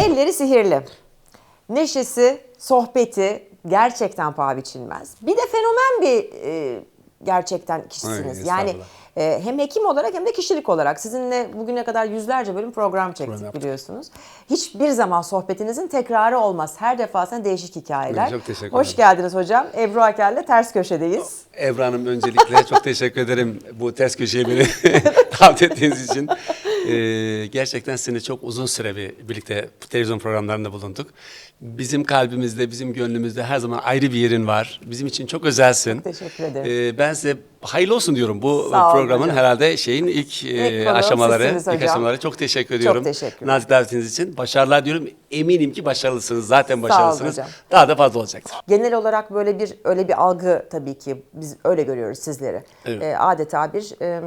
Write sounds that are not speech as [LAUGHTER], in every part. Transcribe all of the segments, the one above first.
Elleri sihirli. Neşesi, sohbeti gerçekten paha biçilmez. Bir de fenomen bir e, gerçekten kişisiniz. Ay, yani. E, hem hekim olarak hem de kişilik olarak. Sizinle bugüne kadar yüzlerce bölüm program çektik Program biliyorsunuz. Hiçbir zaman sohbetinizin tekrarı olmaz. Her defasında değişik hikayeler. Çok teşekkür Hoş ederim. geldiniz hocam. Ebru Akel'le ters köşedeyiz. Evra Hanım öncelikle çok teşekkür ederim bu ters köşeye beni [LAUGHS] davet ettiğiniz için. Ee, gerçekten sizinle çok uzun süre bir, birlikte televizyon programlarında bulunduk. Bizim kalbimizde, bizim gönlümüzde her zaman ayrı bir yerin var. Bizim için çok özelsin. Teşekkür ederim. Ee, ben size hayırlı olsun diyorum bu Sağ programın hocam. herhalde şeyin ilk, e, İlk konuğum aşamaları. ilk aşamaları. Çok teşekkür ediyorum. teşekkür Nazik davetiniz için. Başarılar diyorum. Eminim ki başarılısınız. Zaten başarılısınız. hocam. Daha da fazla olacaktır. Genel olarak böyle bir öyle bir algı tabii ki biz öyle görüyoruz sizleri. Evet. Ee, adeta bir e,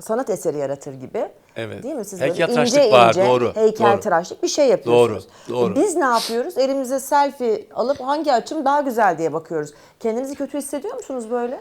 sanat eseri yaratır gibi. Evet. Değil mi? Siz Heykeltıraşlık böyle ince var, ince doğru, heykeltıraşlık bir şey yapıyorsunuz. Doğru, doğru. E, Biz ne yapıyoruz? Elimize selfie alıp hangi açım daha güzel diye bakıyoruz. Kendinizi kötü hissediyor musunuz böyle?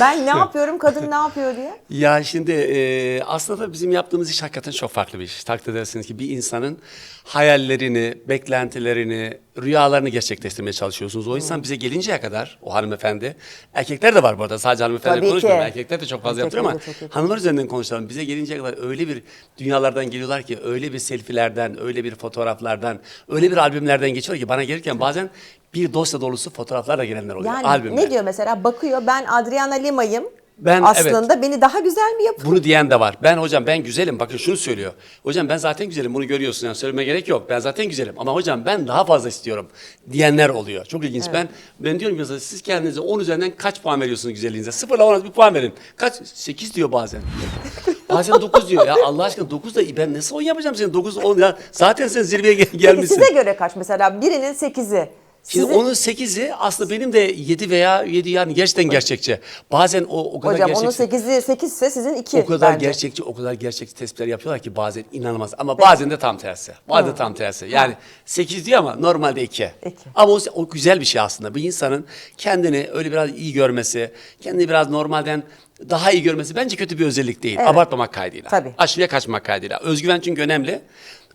Ben ne [LAUGHS] yapıyorum, kadın ne yapıyor diye? Ya şimdi e, aslında bizim yaptığımız iş hakikaten çok farklı bir iş. Takdir edersiniz ki bir insanın hayallerini, beklentilerini, rüyalarını gerçekleştirmeye çalışıyorsunuz. O insan bize gelinceye kadar, o hanımefendi, erkekler de var bu arada sadece hanımefendi Tabii konuşmuyorum. ki. Erkekler de çok fazla Erkekler yapıyor ama de çok yapıyor. hanımlar üzerinden konuşalım. Bize gelinceye kadar öyle bir dünyalardan geliyorlar ki, öyle bir selfilerden, öyle bir fotoğraflardan, öyle bir albümlerden geçiyor ki bana gelirken bazen bir dosya dolusu fotoğraflarla gelenler oluyor. Yani albümler. ne diyor mesela? Bakıyor ben Adriana Lima'yım. Ben- Aslında beni daha güzel mi yapıyor? Bunu diyen de var. Ben hocam ben güzelim. Bakın şunu söylüyor. Hocam ben zaten güzelim. Bunu görüyorsun. Yani söyleme gerek yok. Ben zaten güzelim. Ama hocam ben daha fazla istiyorum diyenler oluyor. Çok ilginç. Ben ben diyorum ki mesela siz kendinize 10 üzerinden kaç puan veriyorsunuz güzelliğinize? Sıfırla 10'a bir puan verin. Kaç? 8 diyor bazen. [LAUGHS] bazen 9 diyor. Ya Allah aşkına 9 da ben nasıl 10 yapacağım senin 9 10 ya. Zaten sen zirveye gel- Peki gelmişsin. size göre kaç mesela? Birinin 8'i. Şimdi Sizin- onun 8'i aslında benim de 7 veya 7 yani gerçekten gerçekçi. Bazen o o kadar Hocam gerçekçi. onun 8'i 8 ise sizin 2 O kadar bence. gerçekçi, o kadar gerçekçi tespitler yapıyorlar ki bazen inanılmaz. Ama bazen de tam tersi. Bazen de tam tersi. Yani 8 diyor ama normalde 2. İki. Ama o, o güzel bir şey aslında. Bir insanın kendini öyle biraz iyi görmesi, kendini biraz normalden daha iyi görmesi bence kötü bir özellik değil. Abartmamak kaydıyla. Tabii. Aşırıya kaçmak kaydıyla. Özgüven çünkü önemli.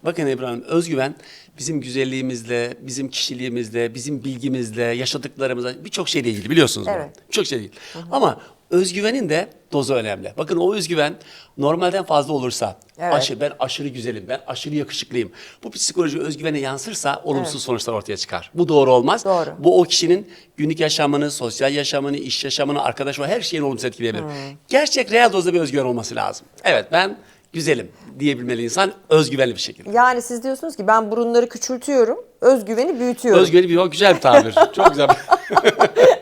Bakın İbrahim, özgüven bizim güzelliğimizle, bizim kişiliğimizle, bizim bilgimizle, yaşadıklarımızla birçok şeyle ilgili biliyorsunuz bunu. Evet. Birçok şey değil. Ama özgüvenin de dozu önemli. Bakın o özgüven normalden fazla olursa, Evet. aşırı, ben aşırı güzelim, ben aşırı yakışıklıyım. Bu psikoloji özgüvene yansırsa olumsuz sonuçlar ortaya çıkar. Bu doğru olmaz. Doğru. Bu o kişinin günlük yaşamını, sosyal yaşamını, iş yaşamını, arkadaş her şeyini olumsuz etkileyebilir. Gerçek real dozda bir özgüven olması lazım. Evet ben güzelim diyebilmeli insan özgüvenli bir şekilde. Yani siz diyorsunuz ki ben burunları küçültüyorum, özgüveni büyütüyorum. Özgüveni bir o güzel bir tabir. [LAUGHS] Çok güzel. [LAUGHS]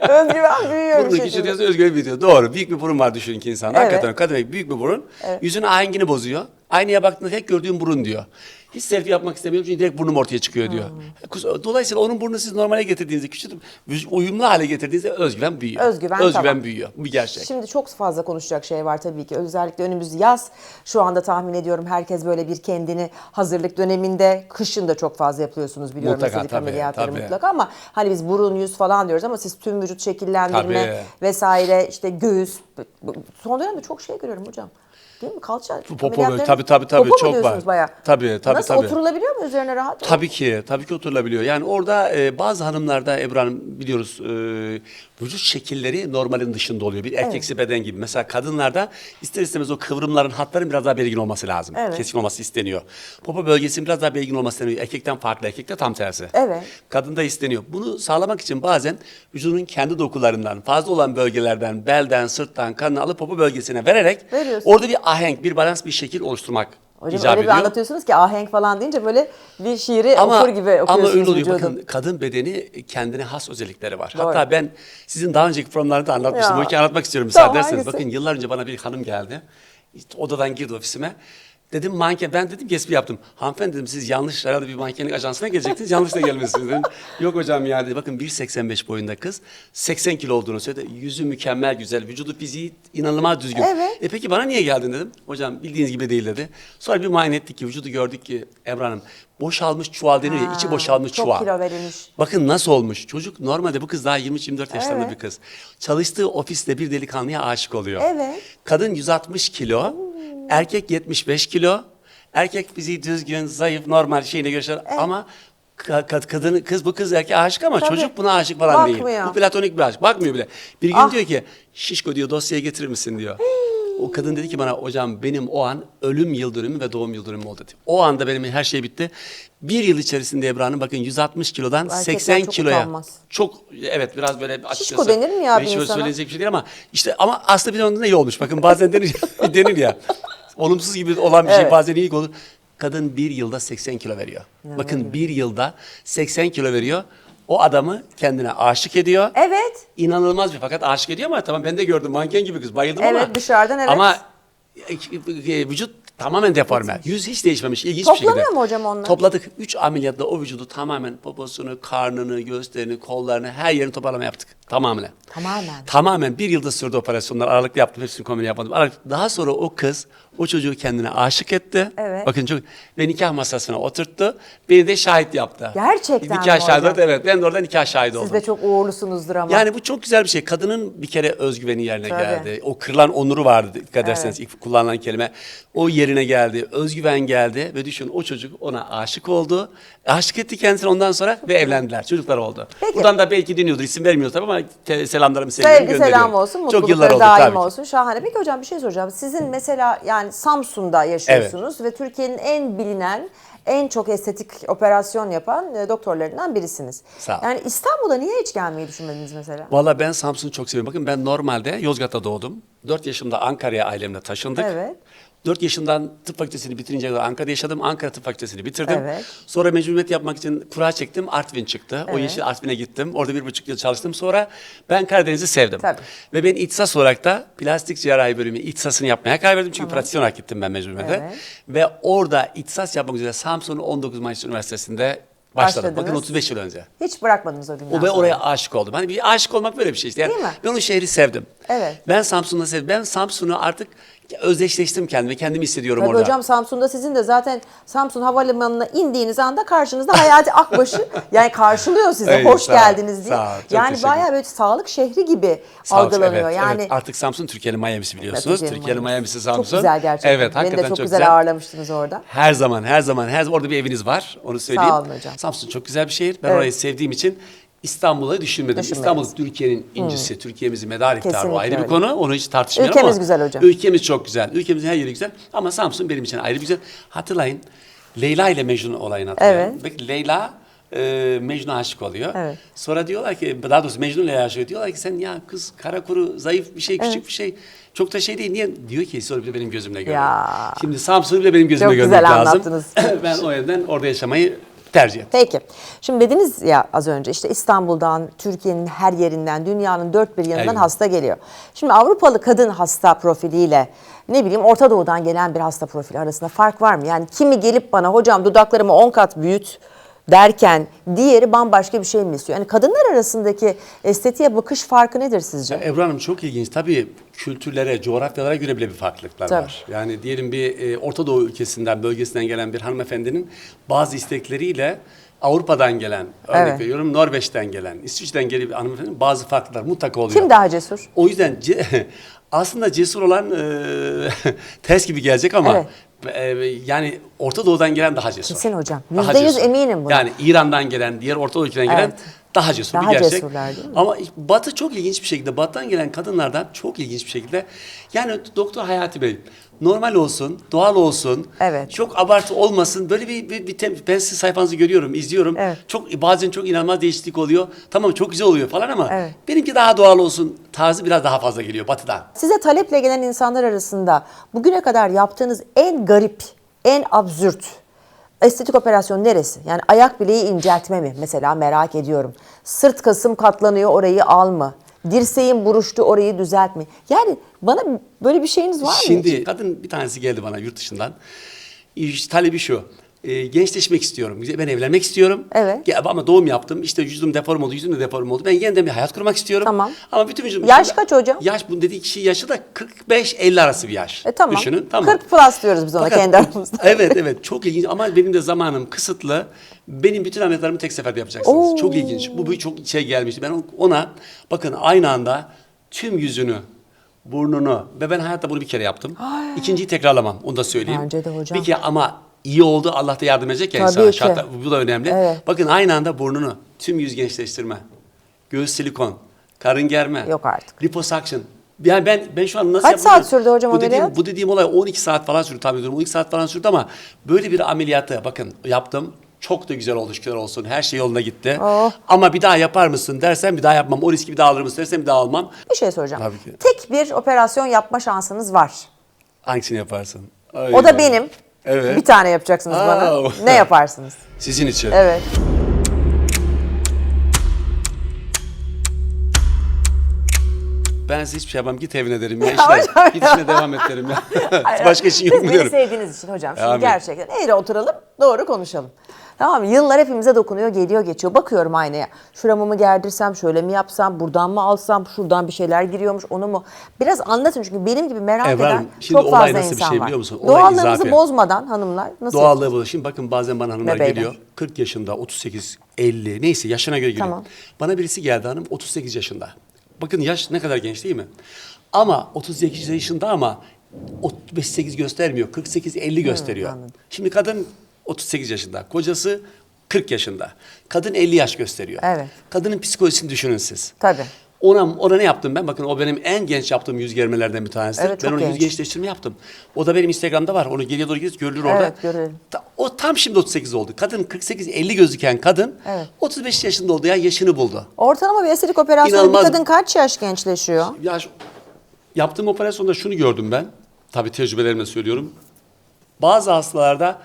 Özgüven büyüyor bir Burnu şekilde. küçültüyorsa özgüveni büyütüyor. Doğru. Büyük bir burun var düşünün ki insanda. Evet. Hakikaten kadın büyük bir burun. Yüzün ahengini bozuyor. Aynaya baktığında tek gördüğün burun diyor. Hiç selfie yapmak istemiyorum çünkü direkt burnum ortaya çıkıyor diyor. Hmm. Dolayısıyla onun burnunu siz normale getirdiğinizde, küçültüp uyumlu hale getirdiğinizde özgüven büyüyor. Özgüven, özgüven tamam. büyüyor. Bu gerçek. Şimdi çok fazla konuşacak şey var tabii ki. Özellikle önümüz yaz. Şu anda tahmin ediyorum herkes böyle bir kendini hazırlık döneminde. Kışın da çok fazla yapıyorsunuz biliyorum Mutlaka, estetik tabii, ameliyatları tabii. mutlaka ama hani biz burun yüz falan diyoruz ama siz tüm vücut şekillendirme Tabii. vesaire işte göğüs. Son dönemde çok şey görüyorum hocam. Değil mi? Kalça Popo ameliyatları- tabii, tabii, tabii, Popo çok var. Bayağı. Tabii, tabii, Nasıl tabii. oturulabiliyor mu üzerine rahat? Tabii ki, tabii ki oturulabiliyor. Yani orada e, bazı hanımlarda Ebru Hanım biliyoruz e, vücut şekilleri normalin dışında oluyor. Bir erkeksi beden gibi. Mesela kadınlarda ister istemez o kıvrımların, hatların biraz daha belirgin olması lazım. Evet. Keskin olması isteniyor. Popo bölgesinin biraz daha belirgin olması isteniyor. Erkekten farklı, erkekte tam tersi. Evet. Kadında isteniyor. Bunu sağlamak için bazen vücudun kendi dokularından, fazla olan bölgelerden, belden, sırttan, kanını alıp popo bölgesine vererek Veriyorsun. orada bir ahenk, bir balans, bir şekil oluşturmak Hocam icap öyle bir ediyor. anlatıyorsunuz ki ahenk falan deyince böyle bir şiiri ama, okur gibi okuyorsunuz Ama öyle oluyor. vücudun. Bakın kadın bedeni kendine has özellikleri var. Doğru. Hatta ben sizin daha önceki programlarda anlatmıştım. Ya. O hikayeyi anlatmak istiyorum müsaade Tamam, ederseniz. hangisi? Bakın yıllar önce bana bir hanım geldi. İşte odadan girdi ofisime. Dedim manken, ben dedim ki espri yaptım. Hanımefendi dedim siz yanlış herhalde bir mankenlik ajansına gelecektiniz. yanlış da gelmişsiniz dedim. [LAUGHS] Yok hocam ya dedi. Bakın 1.85 boyunda kız. 80 kilo olduğunu söyledi. Yüzü mükemmel güzel. Vücudu fiziği inanılmaz düzgün. Evet. E peki bana niye geldin dedim. Hocam bildiğiniz gibi değil dedi. Sonra bir muayene ettik ki vücudu gördük ki Ebru Hanım boşalmış çuval denir ya içi boşalmış çok çuval. kilo verilmiş. Bakın nasıl olmuş. Çocuk normalde bu kız daha 23-24 yaşlarında Evet. bir kız. Çalıştığı ofiste bir delikanlıya aşık oluyor. Evet. Kadın 160 kilo, erkek 75 kilo. Erkek bizi düzgün, zayıf, normal şeyine gösterir Evet. ama ka- ka- kadın kız bu kız erkeğe aşık ama Tabii. çocuk buna aşık falan değil. Bakmıyor. Bu platonik bir aşk. Bakmıyor bile. Bir gün Ah. diyor ki şişko diyor dosyayı getirir misin diyor. O kadın dedi ki bana hocam benim o an ölüm yıl dönümü ve doğum yıl dönümü oldu. O anda benim her şey bitti. Bir yıl içerisinde Ebru'nun bakın 160 kilodan Erkekler 80 çok kiloya. utanmaz. Çok evet biraz böyle açıkçası. denir mi ya bir hiç insana? söylenecek bir şey değil ama işte ama aslında bir onda iyi olmuş. Bakın bazen denir, [LAUGHS] denir ya. Olumsuz gibi olan bir şey Evet. bazen iyi olur. Kadın bir yılda 80 kilo veriyor. Bakın bir yılda 80 kilo veriyor. O adamı kendine aşık ediyor. Evet. İnanılmaz bir fakat aşık ediyor ama tamam ben de gördüm manken gibi kız bayıldım ama. Evet, dışarıdan evet. Ama e, vücut tamamen deforme. Yüz hiç değişmemiş. İlginç bir şekilde. Toplanıyor mu hocam onlar? Topladık. Üç ameliyatla o vücudu tamamen poposunu, karnını, göğüslerini, kollarını her yerini toparlama yaptık. Tamamen. Tamamen. Tamamen bir yılda sürdü operasyonlar. Aralıklı yaptım. Hepsini kombine yapmadım. Aralıklı. Daha sonra o kız o çocuğu kendine aşık etti. Evet. Bakın çok ve nikah masasına oturttu. Beni de şahit yaptı. Gerçekten Nikah mi şahidi hocam? evet. Ben de orada nikah şahidi oldum. Siz de çok uğurlusunuzdur ama. Yani bu çok güzel bir şey. Kadının bir kere özgüveni yerine Tabii. geldi. O kırılan onuru vardı dikkat ederseniz ilk kullanılan kelime. O yerine geldi. Özgüven geldi ve düşün o çocuk ona aşık oldu. Aşık etti kendisini ondan sonra ve evlendiler. Çocuklar oldu. Peki. Buradan da belki dinliyordur. isim vermiyoruz tabii ama te- selamlarımı sevgilerimi Sevgi gönderiyorum. selam olsun, Çok yıllar oldu daim tabii olsun. Şahane. Peki hocam bir şey soracağım. Sizin mesela yani Samsun'da yaşıyorsunuz ve Türkiye'nin en bilinen, en çok estetik operasyon yapan e, doktorlarından birisiniz. Sağ ol. Yani İstanbul'a niye hiç gelmeyi düşünmediniz mesela? Valla ben Samsun'u çok seviyorum. Bakın ben normalde Yozgat'ta doğdum. 4 yaşımda Ankara'ya ailemle taşındık. Evet. 4 yaşından tıp fakültesini bitirince kadar Ankara'da yaşadım. Ankara tıp fakültesini bitirdim. Evet. Sonra mecburiyet yapmak için kura çektim. Artvin çıktı. O Evet. yeşil Artvin'e gittim. Orada bir buçuk yıl çalıştım. Sonra ben Karadeniz'i sevdim. Tabii. Ve ben ihtisas olarak da plastik cerrahi bölümü ihtisasını yapmaya karar verdim. Çünkü pratisyen olarak gittim ben mecburiyete. Evet. Ve orada ihtisas yapmak üzere Samsun 19 Mayıs Üniversitesi'nde başladım. Bakın Başladınız. 35 yıl önce. Hiç bırakmadınız o günden O ben sonra. oraya aşık oldum. Hani bir aşık olmak böyle bir şey işte. Yani Değil mi? Ben o şehri sevdim. Evet. Ben Samsun'da sevdim. Ben Samsun'u artık özdeşleştim kendime. Kendimi hissediyorum Tabii orada. hocam Samsun'da sizin de zaten Samsun Havalimanı'na indiğiniz anda karşınızda Hayati Akbaşı [LAUGHS] yani karşılıyor sizi. Ey, Hoş sağ geldiniz diye. sağ ol, yani bayağı böyle sağlık şehri gibi Sağ ol, algılanıyor. evet, yani evet. Artık Samsun Türkiye'nin Miami'si biliyorsunuz. Türkiye'nin Türkiye'nin Miami'si. Samsun. Çok güzel gerçekten. Evet, Beni de hakikaten çok, çok güzel, güzel. ağırlamıştınız orada. Her zaman, her zaman, her orada bir eviniz var. Onu söyleyeyim. olun hocam. Samsun çok güzel bir şehir. Ben Evet. orayı sevdiğim için İstanbul'u düşünmedim. Düşünmediniz. İstanbul Türkiye'nin incisi, Türkiye'mizin medar iftiharı. O Kesinlikle ayrı bir öyle. konu. Onu hiç tartışmıyorum Ülkemiz ama. güzel hocam. Ülkemiz çok güzel. Ülkemizin her yeri güzel. Ama Samsun benim için ayrı bir güzel. Hatırlayın. Leyla ile Mecnun olayını hatırlayın. Evet. Bakın Leyla e, Mecnun'a aşık oluyor. Evet. Sonra diyorlar ki, daha doğrusu Mecnun Leyla'ya aşık oluyor. Diyorlar ki sen ya kız kara kuru, zayıf bir şey, küçük bir şey. Çok da şey değil. Niye? Diyor ki sonra bile benim gözümle görüyor. Ya. Şimdi Samsun'u bile benim gözümle Çok görmek güzel lazım. anlattınız. [LAUGHS] ben o yüzden orada yaşamayı tercih. Peki. Şimdi dediniz ya az önce işte İstanbul'dan, Türkiye'nin her yerinden, dünyanın dört bir yanından Evet. hasta geliyor. Şimdi Avrupalı kadın hasta profiliyle ne bileyim Orta Doğu'dan gelen bir hasta profili arasında fark var mı? Yani kimi gelip bana hocam dudaklarımı 10 kat büyüt derken diğeri bambaşka bir şey mi istiyor? Yani kadınlar arasındaki estetiğe bakış farkı nedir sizce? Ebru Hanım çok ilginç. Tabii kültürlere, coğrafyalara göre bile bir farklılıklar Tabii. var. Yani diyelim bir e, Orta Doğu ülkesinden, bölgesinden gelen bir hanımefendinin bazı istekleriyle Avrupa'dan gelen, örnek Evet. veriyorum Norveç'ten gelen, İsviçre'den gelen bir hanımefendinin bazı farklılıklar mutlaka oluyor. Kim daha cesur? O yüzden ce- [LAUGHS] aslında cesur olan e, [LAUGHS] ters gibi gelecek ama e, yani Orta Doğu'dan gelen daha cesur. Kesin hocam. Daha Yüzde yüz cesur. eminim buna. Yani İran'dan gelen, diğer Orta Doğu ülkelerinden gelen Evet. Daha cesur Daha bir gerçek. cesurlar değil mi? Ama Batı çok ilginç bir şekilde, Batı'dan gelen kadınlardan çok ilginç bir şekilde yani Doktor Hayati Bey normal olsun, doğal olsun, Evet. çok abartı olmasın. Böyle bir, bir, bir tem- ben sizin sayfanızı görüyorum, izliyorum. Evet. Çok bazen çok inanılmaz değişiklik oluyor. Tamam çok güzel oluyor falan ama Evet. benimki daha doğal olsun tarzı biraz daha fazla geliyor Batı'dan. Size taleple gelen insanlar arasında bugüne kadar yaptığınız en garip, en absürt estetik operasyon neresi? Yani ayak bileği inceltme mi? Mesela merak ediyorum. Sırt kasım katlanıyor orayı al mı? Dirseğim buruştu orayı düzelt mi? Yani bana böyle bir şeyiniz var mı? Şimdi kadın bir tanesi geldi bana yurt dışından. İşte talebi şu. E, gençleşmek istiyorum. Ben evlenmek istiyorum. Evet. Ya Ama doğum yaptım. İşte vücudum deform oldu, yüzüm de deform oldu. Ben yeniden bir hayat kurmak istiyorum. Tamam. Ama bütün vücudum... Yaş kaç hocam? Yaş bu dediği kişi yaşı da 45-50 arası bir yaş. E tamam. Düşünün. Tamam. 40 plus diyoruz biz ona Fakat- kendi aramızda. [LAUGHS] evet evet çok ilginç ama benim de zamanım kısıtlı. Benim bütün ameliyatlarımı tek seferde yapacaksınız. Oo. Çok ilginç. Bu, bu çok şey gelmişti. Ben ona bakın aynı anda tüm yüzünü burnunu ve ben hayatta bunu bir kere yaptım. İkinciyi tekrarlamam. Onu da söyleyeyim. Bence de hocam. Bir kere ama iyi oldu. Allah da yardım edecek ya Tabii insana. ki. Şartlar- bu da önemli. Evet. Bakın aynı anda burnunu tüm yüz gençleştirme. Göğüs silikon, karın germe. Yok artık. Liposuction. Yani ben ben şu an nasıl Kaç yapıyorum? saat sürdü hocam bu dediğim, ameliyat? bu dediğim olay 12 saat falan sürdü tahmin ediyorum. 12 saat falan sürdü ama böyle bir ameliyatı bakın yaptım. Çok da güzel oldu şükürler olsun. Her şey yoluna gitti. Oh. Ama bir daha yapar mısın dersen bir daha yapmam. O riski bir daha alır mısın dersen bir daha almam. Bir şey soracağım. Tabii ki. Tek bir operasyon yapma şansınız var. Hangisini yaparsın? O da benim. Evet. Bir tane yapacaksınız Aa. bana. Ne yaparsınız? [LAUGHS] Sizin için. Evet. Ben size hiçbir şey yapmam. Git evine derim ya. Hocam İşine, ya. git işine devam et derim ya. [LAUGHS] Başka işin yok Siz mu beni diyorum. sevdiğiniz için hocam. Şimdi Amin. gerçekten eğri oturalım, doğru konuşalım. Tamam mı? Yıllar hepimize dokunuyor, geliyor, geçiyor. Bakıyorum aynaya. Şuramı mı gerdirsem, şöyle mi yapsam, buradan mı alsam, şuradan bir şeyler giriyormuş, onu mu? Biraz anlatın çünkü benim gibi merak Ebru eden şimdi çok olay fazla nasıl bir insan şey var. biliyor musun? Olay Doğallığımızı izafi. bozmadan hanımlar nasıl Doğallığı bu. Şimdi bakın bazen bana hanımlar Ve beyler. geliyor. 40 yaşında, 38, 50 neyse yaşına göre geliyor. Tamam. Bana birisi geldi hanım 38 yaşında. Bakın yaş ne kadar genç değil mi? Ama 38 yaşında ama 38 göstermiyor. 48-50 gösteriyor. anladım. Şimdi kadın 38 yaşında. Kocası 40 yaşında. Kadın 50 yaş gösteriyor. Evet. Kadının psikolojisini düşünün siz. Tabii. Ona, ona ne yaptım ben? Bakın o benim en genç yaptığım yüz germelerden bir tanesi. Evet, ben onu yüz genç. gençleştirme yaptım. O da benim Instagram'da var. Onu geriye doğru gidip görülür orada. Evet, görelim. Ta- o tam şimdi 38 oldu. Kadın 48-50 gözüken kadın Evet. 35 yaşında oldu ya yaşını buldu. Ortalama bir estetik operasyonda bir İnanılmaz. kadın kaç yaş gençleşiyor? Ya şu- yaptığım operasyonda şunu gördüm ben. Tabii tecrübelerimle söylüyorum. Bazı hastalarda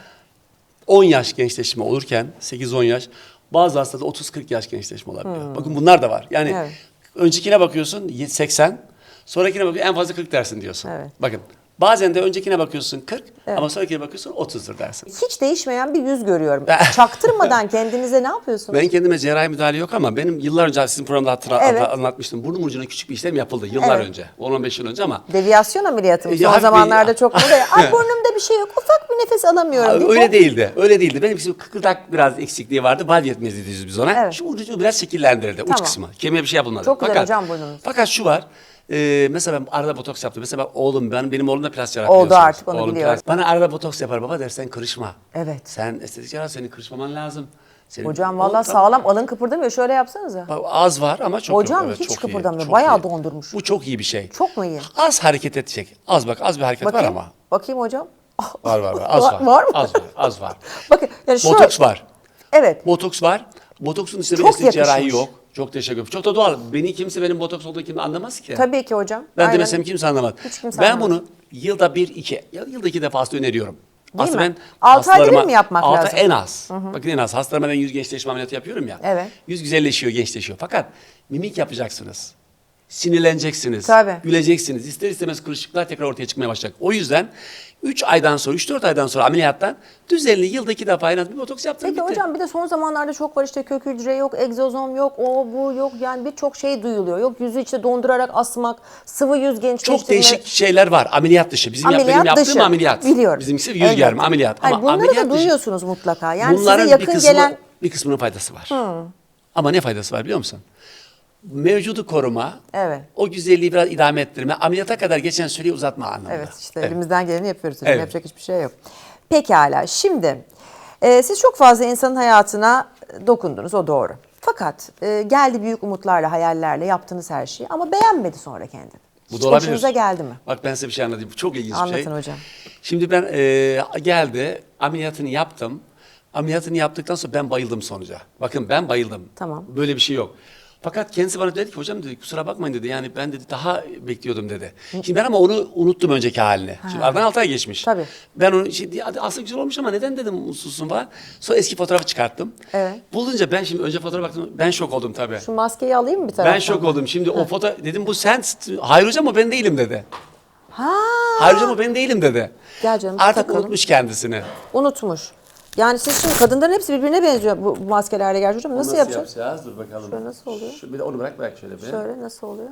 10 yaş gençleşme olurken 8-10 yaş bazı hastalarda 30-40 yaş gençleşme olabiliyor. Bakın bunlar da var. Yani Hmm. Evet. öncekine bakıyorsun 80, sonrakine bakıyorsun en fazla 40 dersin diyorsun. Evet. Bakın bazen de öncekine bakıyorsun 40 Evet. ama sonrakine bakıyorsun 30'dur dersin. Hiç değişmeyen bir yüz görüyorum. [LAUGHS] Çaktırmadan kendinize ne yapıyorsunuz? Ben kendime cerrahi müdahale yok ama benim yıllar önce sizin programda hatıra, Evet. anlatmıştım. Burnum ucuna küçük bir işlem yapıldı yıllar Evet. önce. 10-15 yıl önce ama Deviyasyon ameliyatı mı? Ya Son hafif bir- zamanlarda çok [LAUGHS] moda ya. Ay burnumda bir şey yok. Ufak bir nefes alamıyorum. Abi öyle değildi. Öyle değildi. Benim bizim kıkırdak biraz eksikliği vardı. Bal yetmezliği diyoruz biz ona. Evet. Şu ucu biraz şekillendirildi. Tamam. Uç kısmı. Kemiğe bir şey yapılmadı. Çok güzel hocam burnunuz. Fakat şu var. E, mesela ben arada botoks yaptım. Mesela bak oğlum ben benim oğlum da plastik cerrah Oldu biliyorsunuz. artık, onu Oğlum biliyorum. plastik- Bana arada botoks yapar baba dersen kırışma. Evet. Sen estetik cerrah senin kırışmaman lazım. Senin, Hocam valla sağlam alın kıpırdamıyor. Şöyle yapsanıza. Bak, Az var ama çok Hocam yok. Evet, hiç çok iyi, kıpırdamıyor. çok Bayağı iyi. dondurmuş. Bu çok iyi bir şey. Çok mu iyi? Az hareket edecek. Az bak az bir hareket var Bakayım. ama. Bakayım hocam. [LAUGHS] Var var var. Az Var- var. var mı? Az var. Az var. [LAUGHS] Bakın yani şöyle. Botoks var. Evet. Botoks var. Botoksun içinde bir Çok estetik cerrahi yakışmış. yok. Çok teşekkür ederim. Çok da doğal. Beni kimse benim botoks olduğunu kimse anlamaz ki. Tabii ki hocam. Ben Aynen. demesem kimse anlamaz. Hiç kimse ben anlamaz. bunu yılda bir, iki, yılda iki defa aslında öneriyorum. Değil aslında mi? ben Altı ayda bir mi yapmak altı lazım? en az. Bakın en az. Hastalarıma ben yüz gençleşme ameliyatı yapıyorum ya. Evet. Yüz güzelleşiyor, gençleşiyor. Fakat mimik yapacaksınız. Sinirleneceksiniz. Tabii. Güleceksiniz. İster istemez kırışıklar tekrar ortaya çıkmaya başlayacak. O yüzden 3 aydan sonra, 3-4 aydan sonra ameliyattan düzenli yılda iki defa en az bir botoks yaptım. Peki hocam bir de son zamanlarda çok var işte kök hücre yok, egzozom yok, o bu yok. Yani birçok şey duyuluyor. Yok yüzü işte dondurarak asmak, sıvı yüz gençleştirme. Çok değişik şeyler var. Ameliyat dışı. Bizim yap- benim Ameliyat yaptığım dışı. ameliyat. Biliyorum. Bizimkisi yüz Evet. germe ameliyat. Hayır, Ama bunları ameliyat da dışı- duyuyorsunuz mutlaka. Yani Bunların size bir yakın kısmı, gelen... bir kısmının faydası var. Ama ne faydası var biliyor musun? Mevcudu koruma, Evet. o güzelliği biraz idame ettirme, ameliyata kadar geçen süreyi uzatma anlamında. Evet işte elimizden geleni yapıyoruz. Evet. Yapacak hiçbir şey yok. Pekala şimdi e, siz çok fazla insanın hayatına dokundunuz o doğru. Fakat e, geldi büyük umutlarla, hayallerle yaptınız her şeyi ama beğenmedi sonra kendini. Bu Hiç da olabilir. geldi mi? Bak ben size bir şey anlatayım. Bu çok ilginç bir Anlatın şey. hocam. Şimdi ben e, geldi, ameliyatını yaptım. Ameliyatını yaptıktan sonra ben bayıldım sonuca. Bakın ben bayıldım. Tamam. Böyle bir şey yok. Fakat kendisi bana dedi ki hocam dedi kusura bakmayın dedi. Yani ben dedi daha bekliyordum dedi. Şimdi ben ama onu unuttum önceki halini. Şimdi aradan 6 ay geçmiş. Tabii. Ben onu şimdi aslında güzel olmuş ama neden dedim mutsuzsun falan. Sonra eski fotoğrafı çıkarttım. Evet. Bulunca ben şimdi önce fotoğrafa baktım. Ben şok oldum tabii. Şu maskeyi alayım mı bir taraftan? Ben şok oldum. Şimdi o foto dedim bu sen hayır hocam o ben değilim dedi. Ha, Hayır hocam o ben değilim dedi. Gel canım, Artık takalım. unutmuş kendisini. unutmuş. Yani siz şimdi kadınların hepsi birbirine benziyor bu bu maskelerle gerçi hocam. Nasıl, yapacağız? yapacağız? Dur bakalım. Şöyle nasıl oluyor? Şu, bir de onu bırak bırak şöyle bir. Şöyle nasıl oluyor?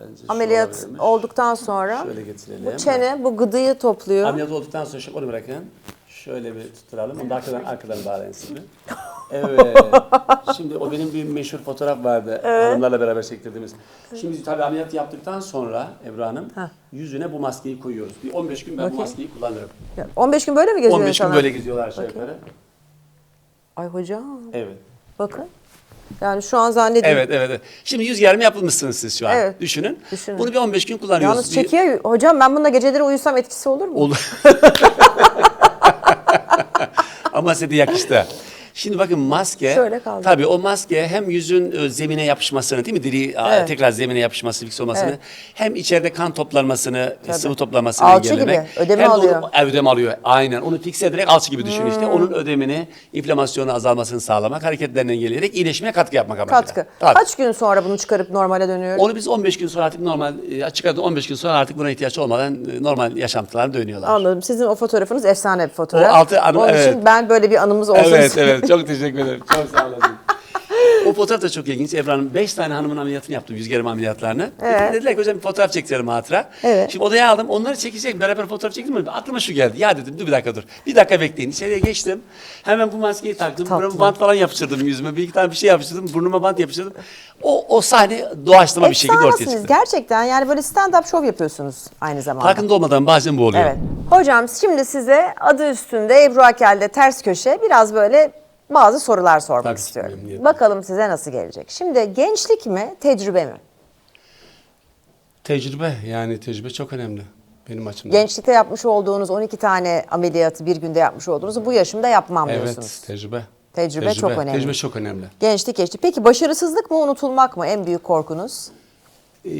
Bence Ameliyat olduktan sonra Şöyle getirelim. bu çene bu gıdıyı topluyor. Ameliyat olduktan sonra şu onu bırakın. Şöyle bir tutturalım. Onu da arkadan, arkadan bağlayın. [LAUGHS] Evet. Şimdi o benim bir meşhur fotoğraf vardı. Hanımlarla beraber çektirdiğimiz. Şimdi tabii ameliyat yaptıktan sonra Ebru Hanım yüzüne bu maskeyi koyuyoruz. Bir 15 gün ben Bakayım. bu maskeyi kullanırım. Ya, 15 gün böyle mi geziyor 15 gün insanlar? böyle geziyorlar aşağı yukarı. Ay hocam Evet. bakın. Yani şu an zannediyorum. Evet, evet, evet. Şimdi yüz germe yapılmışsınız siz şu an. Evet. Düşünün. Düşünün. Bunu bir 15 gün kullanıyoruz. Yalnız Bir- çekiyor. Hocam ben bununla geceleri uyusam etkisi olur mu? Olur. [LAUGHS] Ama size de yakıştı. Şimdi bakın maske, Şöyle kaldı. tabii o maske hem yüzün e, zemine yapışmasını değil mi? Diri Evet. tekrar zemine yapışması, fix olmasını, Evet. hem içeride kan toplanmasını, Tabii. sıvı toplamasını Alçı engellemek. gibi, ödeme hem alıyor. Onu, ödeme alıyor. Aynen. Onu fixe ederek alçı gibi düşün işte. Hmm. Onun ödemini, inflamasyonu azalmasını sağlamak, hareketlerini engelleyerek iyileşmeye katkı yapmak amacıyla. Katkı. Tabii. Kaç gün sonra bunu çıkarıp normale dönüyoruz? Onu biz 15 gün sonra artık normal, e, açık ara 15 gün sonra artık buna ihtiyaç olmadan e, normal yaşantılarına dönüyorlar. Anladım. Sizin o fotoğrafınız efsane bir fotoğraf. O altı anı- Onun evet. için ben böyle bir anımız olsun Evet evet çok teşekkür ederim. Çok sağ olasın. O fotoğraf da çok ilginç. Ebru 5 tane hanımın ameliyatını yaptım. Yüz germe ameliyatlarını. Evet. Dediler ki hocam bir fotoğraf çektirelim hatıra. Evet. Şimdi odaya aldım. Onları çekecek. Beraber fotoğraf çektim mi? Aklıma şu geldi. Ya dedim dur bir dakika dur. Bir dakika bekleyin. İçeriye geçtim. Hemen bu maskeyi taktım. Tatlı. Burama bant falan yapıştırdım yüzüme. Bir iki tane bir şey yapıştırdım. Burnuma bant yapıştırdım. O, o sahne doğaçlama bir şekilde ortaya çıktı. Gerçekten yani böyle stand-up show yapıyorsunuz aynı zamanda. Farkında olmadan bazen bu oluyor. Evet. Hocam şimdi size adı üstünde Ebru Akel'de ters köşe biraz böyle bazı sorular sormak Tabii ki, istiyorum. memnuniyetle. Bakalım size nasıl gelecek. Şimdi gençlik mi, tecrübe mi? Tecrübe yani tecrübe çok önemli benim açımdan. Gençlikte yapmış olduğunuz 12 tane ameliyatı bir günde yapmış olduğunuzu bu yaşımda yapmam diyorsunuz. Evet tecrübe. Tecrübe çok önemli. Tecrübe çok önemli. Gençlik geçti. Peki başarısızlık mı unutulmak mı en büyük korkunuz? Ee,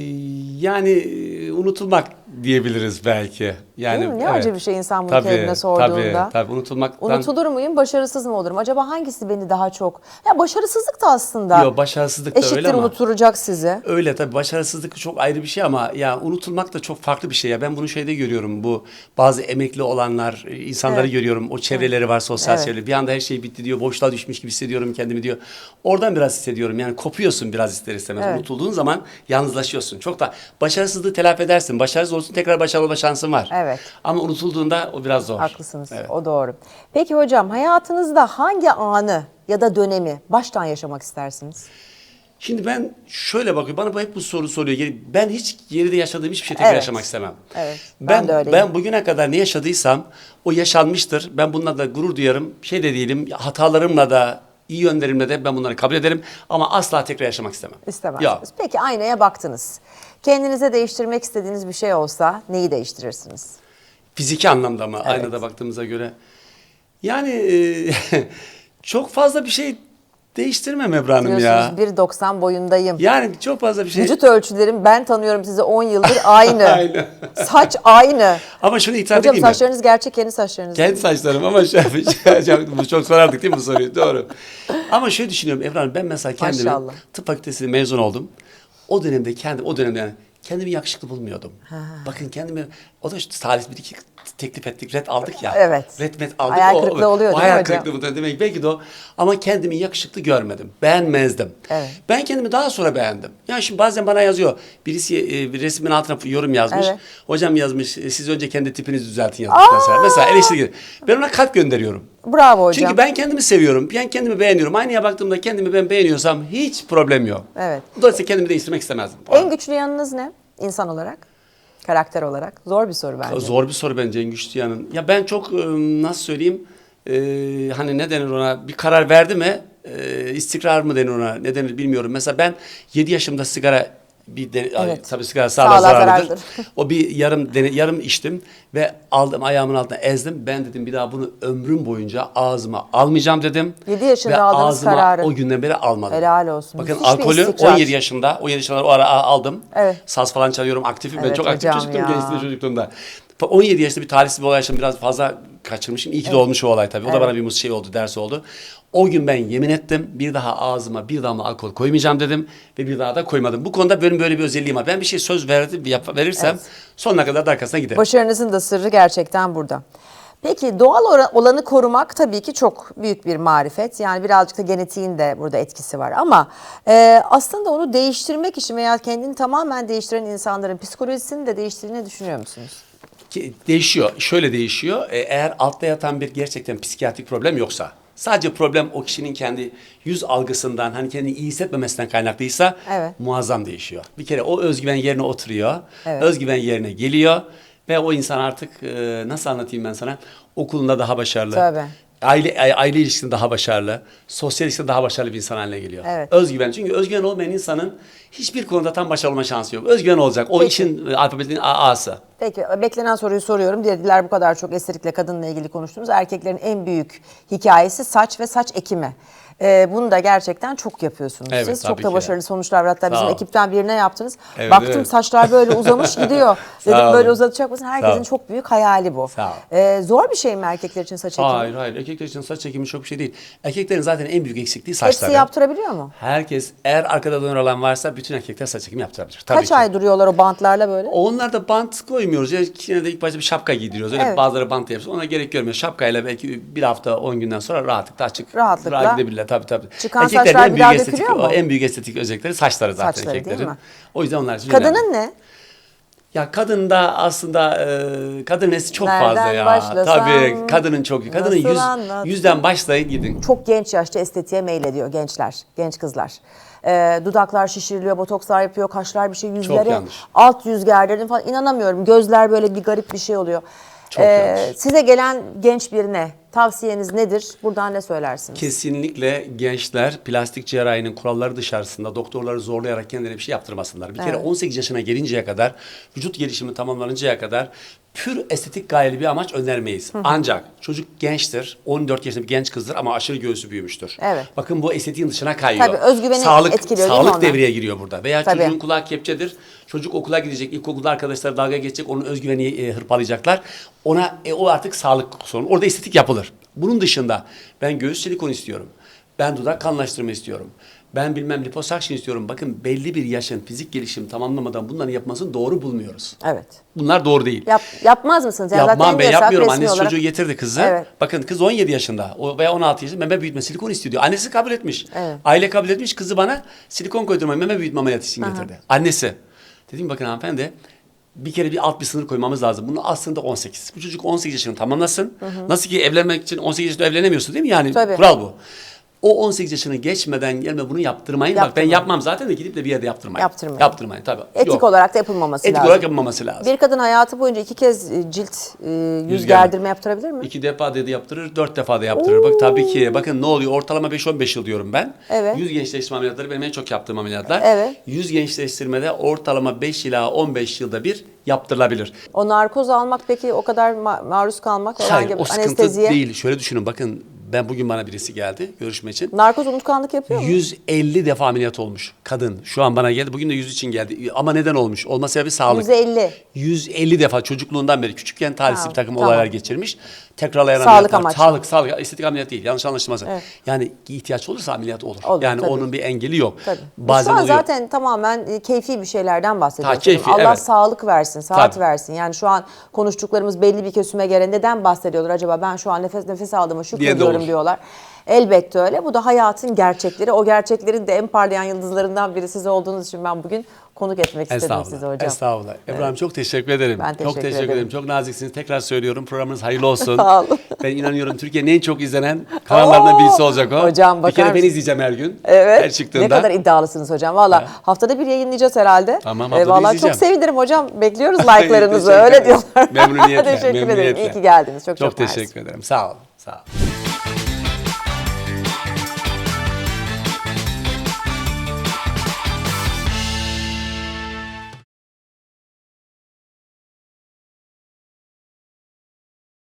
Yani e, unutulmak diyebiliriz belki. Yani Değil mi? Ne evet. acı bir şey insan bunu Tabii, kendine sorduğunda. Tabii, tabii unutulmaktan. Unutulur muyum, başarısız mı olurum? Acaba hangisi beni daha çok... Ya başarısızlık da aslında Yok başarısızlık da öyle ama. unutturacak sizi. Öyle tabii başarısızlık çok ayrı bir şey ama ya unutulmak da çok farklı bir şey ya. Ben bunu şeyde görüyorum. Bu bazı emekli olanlar, insanları Evet. görüyorum. O çevreleri var sosyal Evet. çevre. Bir anda her şey bitti diyor. Boşluğa düşmüş gibi hissediyorum kendimi diyor. Oradan biraz hissediyorum. Yani kopuyorsun biraz ister istemez. Evet. Unutulduğun zaman yalnızlaşıyorsun. Çok da başarısızlığı telafi edersin. Başarısız olsun tekrar başarılı olma şansın var. Evet. Ama unutulduğunda o biraz zor. Haklısınız. Evet. O doğru. Peki hocam hayatınızda hangi anı ya da dönemi baştan yaşamak istersiniz? Şimdi ben şöyle bakıyorum. Bana hep bu soru soruyor. Ben hiç geride yaşadığım hiçbir şey tekrar Evet. yaşamak istemem. Evet, ben Ben de öyleyim. ben bugüne kadar ne yaşadıysam o yaşanmıştır. Ben bununla da gurur duyarım. Şey de diyelim hatalarımla da iyi yönlerimle de ben bunları kabul ederim ama asla tekrar yaşamak istemem. İstemezsiniz. Ya Peki aynaya baktınız. Kendinize değiştirmek istediğiniz bir şey olsa neyi değiştirirsiniz? fiziki anlamda mı Evet. aynada baktığımıza göre? Yani e, [LAUGHS] çok fazla bir şey değiştirmem Ebru Hanım ya. Diyorsunuz 1.90 boyundayım. Yani çok fazla bir şey. Vücut ölçülerim ben tanıyorum sizi 10 yıldır [LAUGHS] aynı. Aynı. Saç aynı. Ama şunu itiraf Hocam edeyim mi? saçlarınız gerçek kendi saçlarınız. Kendi saçlarım ama şey, şey, bu çok sorardık değil mi bu soruyu? Doğru. Ama şöyle düşünüyorum Hanım ben mesela kendimi Maşallah. tıp fakültesinde mezun oldum. O dönemde kendim o dönemde yani kendimi yakışıklı bulmuyordum. Bakın kendimi o da işte talih bir iki teklif ettik red aldık ya. Evet. Red met aldık. Hayal O- kırıklığı oluyor o değil mi hayal hocam? kırıklığı bu demek belki de o. Ama kendimi yakışıklı görmedim. Beğenmezdim. Evet. Ben kendimi daha sonra beğendim. Yani şimdi bazen bana yazıyor. Birisi e, bir resmin altına yorum yazmış. Evet. Hocam yazmış e, siz önce kendi tipinizi düzeltin yazmış mesela. Mesela eleştiri. Ben ona kalp gönderiyorum. Bravo hocam. Çünkü ben kendimi seviyorum. Ben kendimi beğeniyorum. Aynaya baktığımda kendimi ben beğeniyorsam hiç problem yok. Evet. Dolayısıyla kendimi değiştirmek istemezdim. En güçlü yanınız ne insan olarak? Karakter olarak? Zor bir soru bence. Zor bir soru bence en güçlü yanın. Ya ben çok e, nasıl söyleyeyim e, hani ne denir ona bir karar verdi mi e, istikrar mı denir ona ne denir bilmiyorum. Mesela ben 7 yaşımda sigara bir de, Evet. tabii sigara sağlığa Sağlığa zararlıdır. zararlıdır. o bir yarım dene, yarım içtim ve aldım ayağımın altına ezdim. Ben dedim bir daha bunu ömrüm boyunca ağzıma almayacağım dedim. Yedi yaşında ve aldığınız ağzıma kararı. o günden beri almadım. Helal olsun. Bakın Müthiş alkolü istikrar. 17 yaşında 17 yaşında o ara aldım. Evet. Saz falan çalıyorum aktifim. ben Evet çok aktif çocuktum gençliğimde çocukluğumda. 17 yaşında bir talihsiz bir olay yaşadım. Biraz fazla kaçırmışım. İyi ki de olmuş o olay tabii. O da Evet. bana bir şey oldu, ders oldu. O gün ben yemin ettim. Bir daha ağzıma bir damla alkol koymayacağım dedim. Ve bir daha da koymadım. Bu konuda benim böyle bir özelliğim var. Ben bir şey söz verdim, yap, verirsem Evet. sonuna kadar da arkasına giderim. Başarınızın da sırrı gerçekten burada. Peki doğal olanı korumak tabii ki çok büyük bir marifet. Yani birazcık da genetiğin de burada etkisi var. Ama e, aslında onu değiştirmek için veya kendini tamamen değiştiren insanların psikolojisini de değiştirdiğini düşünüyor musunuz? Değişiyor. Şöyle değişiyor. E, Eğer altta yatan bir gerçekten psikiyatrik problem yoksa. Sadece problem o kişinin kendi yüz algısından hani kendini iyi hissetmemesinden kaynaklıysa Evet. muazzam değişiyor. Bir kere o özgüven yerine oturuyor. Evet. Özgüven yerine geliyor ve o insan artık e, nasıl anlatayım ben sana? Okulunda daha başarılı. Tabii. Aile aile ilişkisinde daha başarılı, sosyal ilişkisinde daha başarılı bir insan haline geliyor. Evet. Özgüven. Çünkü özgüven olmayan insanın hiçbir konuda tam başarılı olma şansı yok. Özgüven olacak. O Peki. işin e, alfabetinin A- A'sı. Peki beklenen soruyu soruyorum. Dediler bu kadar çok estetikle kadınla ilgili konuştunuz. Erkeklerin en büyük hikayesi saç ve saç ekimi. Ee, bunu da gerçekten çok yapıyorsunuz Evet, siz. tabii Çok da ki. başarılı sonuçlar var. Hatta Sağ bizim ol. ekipten birine yaptınız. Evet, Baktım evet. saçlar böyle [LAUGHS] uzamış gidiyor. Dedim olun. böyle uzatacak mısın? Herkesin olun. çok büyük hayali bu. Sağ. Ee, zor bir şey mi erkekler için saç ekimi? Hayır hayır. Erkekler için saç çekimi çok bir şey değil. Erkeklerin zaten en büyük eksikliği saçları. Hepsi yaptırabiliyor mu? Herkes eğer arkada döner olan varsa bütün erkekler saç çekimi yaptırabilir. Tabii Kaç ki. ay duruyorlar o bantlarla böyle? Onlar da bant koymuyoruz. Ya yine de ilk başta bir şapka giydiriyoruz. Öyle Evet. bazıları bant yapıyoruz. Ona gerek görmüyor. Şapkayla belki bir hafta 10 günden sonra rahatlıkla açık. Rahatlıkla. Rahat gidebilirler tabii tabii. Çıkan Erkeklerin saçlar en bir daha estetik, dökülüyor mu? En büyük estetik özellikleri saçları zaten Saçları değil erkeklerin. mi? O yüzden onlar için önemli. Kadının ne? Ya kadın da aslında e, kadın nesli çok Nereden fazla ya. başlasam, Tabii kadının çok kadının nasıl yüz, anlatayım? yüzden başlayın gidin. çok genç yaşta estetiğe meylediyor gençler, genç kızlar. Ee, dudaklar şişiriliyor, botokslar yapıyor, kaşlar bir şey, yüzleri, yanlış. alt yüz gerdirdim falan inanamıyorum. Gözler böyle bir garip bir şey oluyor. Çok yanlış. Size gelen genç birine tavsiyeniz nedir? Buradan ne söylersiniz? Kesinlikle gençler plastik cerrahinin kuralları dışarısında doktorları zorlayarak kendilerine bir şey yaptırmasınlar. Bir kere Evet. 18 yaşına gelinceye kadar, vücut gelişimi tamamlanıncaya kadar pür estetik gayeli bir amaç önermeyiz. Ancak çocuk gençtir, 14 yaşında bir genç kızdır ama aşırı göğsü büyümüştür. Evet. Bakın bu estetiğin dışına kayıyor. Tabii, özgüveni sağlık, etkiliyor değil mi Sağlık devreye giriyor burada. Veya Tabii. çocuğun kulağı kepçedir. Çocuk okula gidecek, ilkokulda arkadaşlar dalga geçecek, onun özgüveni e, hırpalayacaklar. Ona e, o artık sağlık sorunu. Orada estetik yapılır. Bunun dışında ben göğüs silikon istiyorum. Ben dudak kanlaştırma istiyorum. Ben bilmem liposuction istiyorum. Bakın belli bir yaşın fizik gelişim tamamlamadan bunların yapmasını doğru bulmuyoruz. Evet. Bunlar doğru değil. Yap, yapmaz mısınız? Yani Yapmam zaten ben yasak, yapmıyorum. Annesi olarak. çocuğu getirdi kızı. Evet. Bakın kız 17 yaşında veya 16 yaşında meme büyütme silikon istiyor diyor. Annesi kabul etmiş. Evet. Aile kabul etmiş. Kızı bana silikon koydurma meme büyütme ameliyatı için getirdi. Annesi. Dedim bakın hanımefendi bir kere bir alt bir sınır koymamız lazım. Bunun aslında 18. Bu çocuk 18 yaşını tamamlasın. Nasıl ki evlenmek için 18 yaşında evlenemiyorsun değil mi? Yani Tabii. kural bu. O 18 yaşını geçmeden gelme bunu yaptırmayın. Bak ben Yaptırmayın. yapmam zaten de gidip de bir yerde yaptırmayın. Yaptırmayın. Yaptırmayın tabii. Etik Yok. olarak da yapılmaması Etik lazım. olarak yapılmaması lazım. Bir kadın hayatı boyunca iki kez e, cilt e, yüz, gerdirme yaptırabilir mi? İki defa dedi yaptırır, dört defa da yaptırır. Bak tabii ki bakın ne oluyor ortalama 5-15 yıl diyorum ben. Evet. Yüz gençleştirme ameliyatları benim en çok yaptığım ameliyatlar. Evet. Yüz gençleştirmede ortalama 5 ila 15 yılda bir yaptırılabilir. O narkoz almak peki o kadar ma- maruz kalmak herhangi Hayır bir o sıkıntı anesteziye. değil. Şöyle düşünün bakın ben bugün bana birisi geldi görüşme için. Narkoz unutkanlık yapıyor mu? 150 defa ameliyat olmuş kadın. Şu an bana geldi. Bugün de yüz için geldi. Ama neden olmuş? Olma sebebi sağlık. 150. 150 defa çocukluğundan beri küçükken talihsiz Ha, bir takım tamam. olaylar geçirmiş. Tekrarlayan Sağlık ameliyatlar. amaçlı. Sağlık, sağlık. Estetik ameliyat değil. Yanlış anlaşılmasın. Evet. Yani ihtiyaç olursa ameliyat olur. Olur, yani tabii. onun bir engeli yok. Tabii. Bazen Şu an oluyor. zaten tamamen e, keyfi bir şeylerden bahsediyoruz. Keyfi, Allah evet. sağlık versin, saat Tabii. versin. Yani şu an konuştuklarımız belli bir kesime göre neden bahsediyorlar acaba? Ben şu an nefes nefes aldığıma şükrediyorum diyorlar. Elbette öyle. Bu da hayatın gerçekleri. O gerçeklerin de en parlayan yıldızlarından biri siz olduğunuz için ben bugün konuk etmek istedim Estağfurullah. hocam. Estağfurullah. Ebru'm çok teşekkür ederim. Ben çok teşekkür teşekkür ederim. ederim. Çok naziksiniz. Tekrar söylüyorum. Programınız hayırlı olsun. [LAUGHS] Sağ olun. Ben inanıyorum Türkiye'nin en çok izlenen kanallarından birisi olacak o. Hocam Bir bakar kere beni mısın? izleyeceğim her gün. Evet. Her çıktığında. Ne kadar iddialısınız hocam. Valla haftada bir yayınlayacağız herhalde. Tamam, Ee, haftada Vallahi çok izleyeceğim. sevinirim hocam. Bekliyoruz [LAUGHS] like'larınızı. Teşekkür Öyle ederim. diyorlar. Memnuniyetle. [LAUGHS] teşekkür ederim. memnuniyetle. İyi ki geldiniz. Çok çok, Çok teşekkür ederim. Sağ olun. Sağ olun.